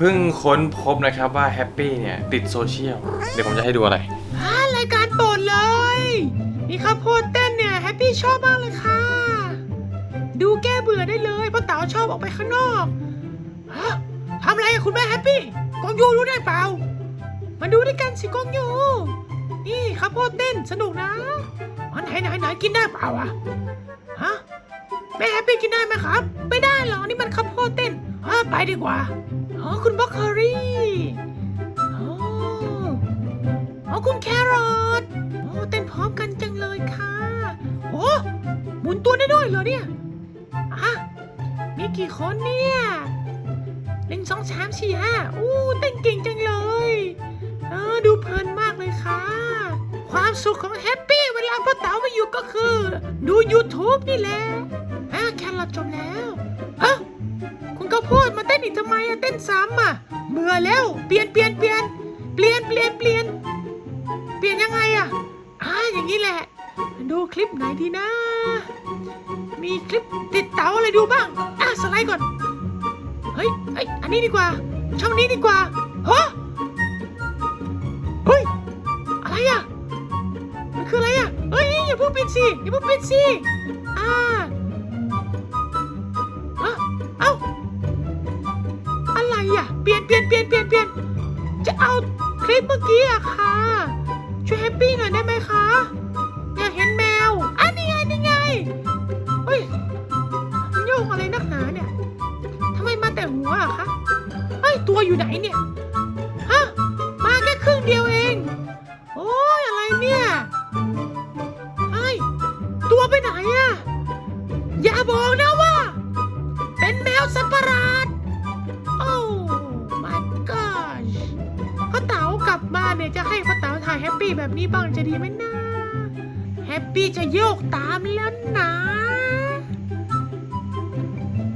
เพิ่งค้นพบนะครับว่าแฮปปี้เนี่ย ติดโซเชียล เดี๋ยวผมจะให้ดูอะไรอ่ารายการโปรดเลย นี่ข้าวโพดเต้นเนี่ยแฮปปี้ชอบมากเลยค่ะ ดูแก้เบื่อได้เลยเพราะเต๋าชอบออกไปข้างนอกฮะทำอะไรอะคุณแม่แฮปปี้กองยูรู้ได้เปล่า มาดูด้วยกันสิกองยูนี่ข้าวโพดเต้นสนุกนะอันไหนไหนไหนกินได้เปล่าอะฮะแม่แฮปปี้กินได้ไหมครับ ไม่ได้หรอนี่มันข้าวโพดเต้นอะ ไปดีกว่า อ๋อ คุณบล็อกเคอรี่อ๋ออ๋อคุณแครอทโอ้เต้นพร้อมกันจังเลยค่ะ โอ้หมุนตัวได้ด้วยเหรอเนี่ยอะมีกี่คนเนี่ยหนึ่งสองสามสี่ห้าอู้เต้นเก่งจังเลยเออดูเพลินมากเลยค่ะ ความสุขของแฮปปี้เวลาพ่อเต๋าม่อยู่ก็คือ ดู YouTube นี่แหละอะแครอทจบแล้วฮะ พูดมาเต้นอีกทำไมอะเต้นซ้ำอะเบื่อแล้วเปลี่ยนเปลี่ยนเปลี่ยนเปลี่ยนเปลี่ยนเปลี่ยนเปลี่ยนยังไงอะอ่าอย่างนี้แหละ ดูคลิปไหนดีนะ มีคลิปติดเต๋าอะไรดูบ้างอะสไลด์ก่อนเฮ้ยเฮ้ยอันนี้ดีกว่า ช่องนี้ดีกว่าฮะเฮ้ยอะไรอะมันคืออะไรอะเฮ้ยอย่าเพิ่งปิดสิอย่าเพิ่งปิดสิอ่า เปลี่ยนเปลี่ยนเปลี่ยนจะเอาคลิปเมื่อกี้อะค่ะ ช่วยแฮปปี้หน่อยได้ไหมคะอยากเห็นแมวอันนี้ไงนี่ไงเฮ้ยมันโยงอะไรนักหนาเนี่ยทำไมมาแต่หัวอะคะเฮ้ยตัวอยู่ไหนเนี่ยฮะมาแค่ครึ่งเดียวเอง โอ้ยอะไรเนี่ยเฮ้ยตัวไปไหนอะอย่าบอกนะว่า เป็นแมวสัตว์ประหลาาเนี่ยจะให้พ่อเต๋าถ่ายแฮปปี้แบบนี้บ้างจะดีไหมนะ แฮปปี้จะโยกตามแล้วนะ